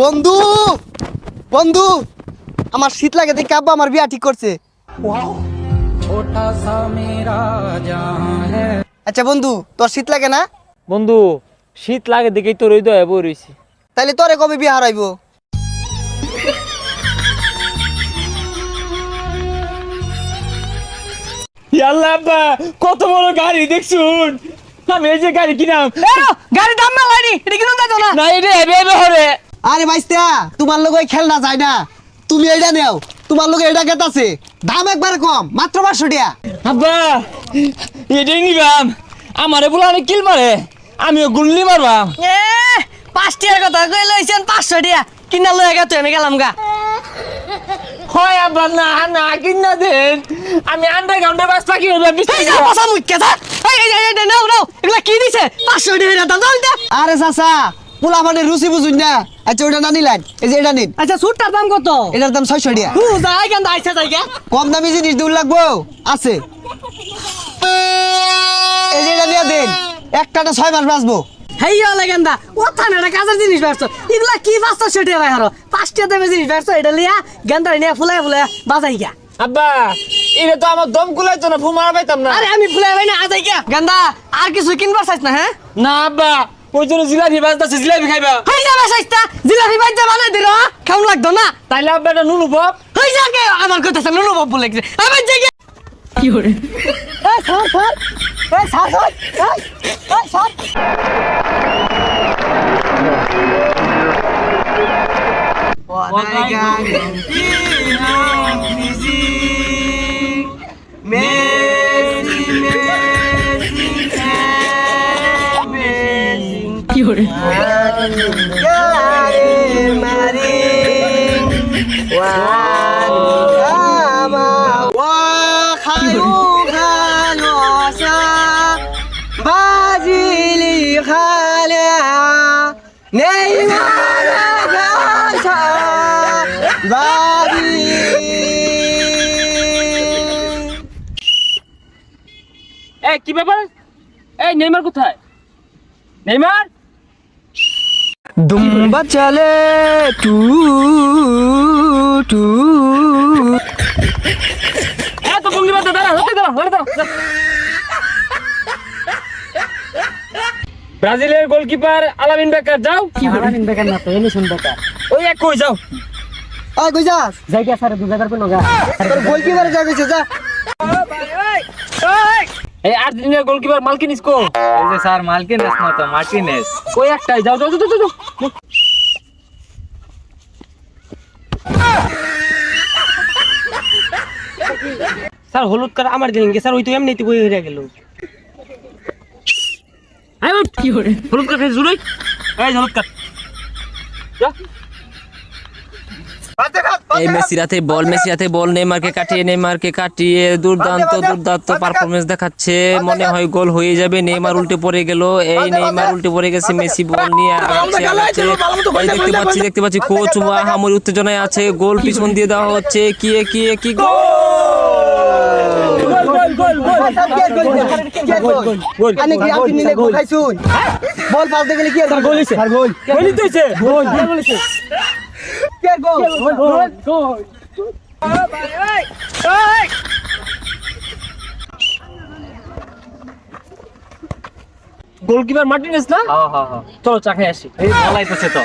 বন্ধু বন্ধু আমার শীত লাগে দেখে আব্বা আমার বিয়া ঠিক করছে। আচ্ছা বন্ধু তোর শীত লাগে না? বন্ধু শীত লাগে দেখেই তোর ওই দয়া বই রয়েছি তাইলে তোরে কবে বিয়া হারাইবো? আব্বা কত বড় গাড়ি দেখছুন? আমি এই যে গাড়ি কিনাম। গাড়ি দাম না লাইনি এটা কিনুন যাইতো না। না এটা হেবে হেবে হবে। আরে বাইস্তা তোমার লোক ওই খেলনা যায় না। তুমি এইটা নেও তোমার লোক এটা গেতাছে দাম একবার কম মাত্র পাঁচশো টাকা। আব্বা এটাই নিবাম আমারে বলে অনেক কিল মারে। আমিও গুল্লি মারবাম। এ পাঁচ টিয়ার কথা কই লইছেন পাঁচশো টিয়া কিনা লই গা তুই আমি গেলাম গা। হয় আব্বা না না কিনা দেন। আমি আন্ডারগ্রাউন্ডে বাস পাখি হবে এই যা বসা মুখ্য স্যার এই এই এই নাও নাও। এগুলা কি দিছে? পাঁচশো টিয়া দাম দাম দে আরে চাচা পোলা মানে রুচি বুঝুন না। আচ্ছা ওটা না নিলেন? এই যে এটা নিন। আচ্ছা সুটটার দাম কত? এটার দাম ছয়শো টাকা। হু যাই কেন আইসা যাই কম দামি জিনিস দূর লাগবো আছে। এই যে এটা নিয়ে দিন। একটাটা ছয় মাস বাঁচবো। হেই হলে গেন্দা ও থানাটা কাজের জিনিস বেরছো এগুলা কি পাঁচশো টিয়া ভাই হারো? পাঁচ দামে জিনিস বেরছো এটা লিয়া গেন্দা নিয়ে ফুলাই ফুলাই বাজাই গা। আব্বা এটা তো আমার দম না ফুমারা পাইতাম না। আরে আমি ফুলাই ভাই না আজাই গা। গেন্দা আর কিছু কিনবার চাইছ না হ্যাঁ? না আব্বা ওই জন্য জিলাপি বাজতেছে জিলাপি খাইবা। হই যাবে সাইস্তা জিলাপি বাইতে বানাই দিল কেমন লাগতো না? তাইলে আব্বা এটা নুনু পপ হই যাকে? আমার কথা শুনে নো বাবু লাগছে আমার জায়গা কি সর এই এই সর। কি করে কি ব্যাপার? এই নেইমার কোথায়? নেইমার? দুম্বা চলে টু টু। এত ভঙ্গি বাদ দাঁড়া হতে দাঁড়া হতে দাঁড়া। ব্রাজিলের গোলকিপার আলামিন বেকার যাও। আলামিন বেকার না তো এলিসন বেকার। ওই এক কই যাও। আয় কই যাস? জায়গা সারে দু জায়গার পেল গা তোর গোলকিপারে যাবে যা। এই আর্জেন্টিনার গোলকিপার মালকিনিস কো এই যে স্যার মালকিনেস না তো মার্টিনেস ওই একটাই? যাও যাও যাও যাও, যাও। স্যার হলুদ কার আমার দিলেন স্যার ওই তো এমনিতে বই হয়ে গেল। আই কি করে হলুদ কার এই হলুদ কার যা। এই মেসির হাতে বল মেসির হাতে বল নেইমারকে কাটিয়ে নেইমারকে কাটিয়ে দুর্দান্ত দুর্দান্ত পারফরমেন্স দেখাচ্ছে মনে হয় গোল হয়ে যাবে নেইমার উল্টে পড়ে গেল এই নেইমার উল্টে পড়ে গেছে মেসি বল নিয়ে আগাচ্ছে আগাচ্ছে এই দেখতে পাচ্ছি দেখতে পাচ্ছি কোচ হামুর উত্তেজনায় আছে গোল পিছন দিয়ে দেওয়া হচ্ছে কি এ, কি এ, কি গোল বল পাস দেখলে কি আর গোল হইছে গোল গোলই তো হইছে গোল কে গোল গোলকিপার মার্টিনেস না? হ্যাঁ হ্যাঁ হ্যাঁ। চলো চা খাই আসি। এই বলাইতেছে তো।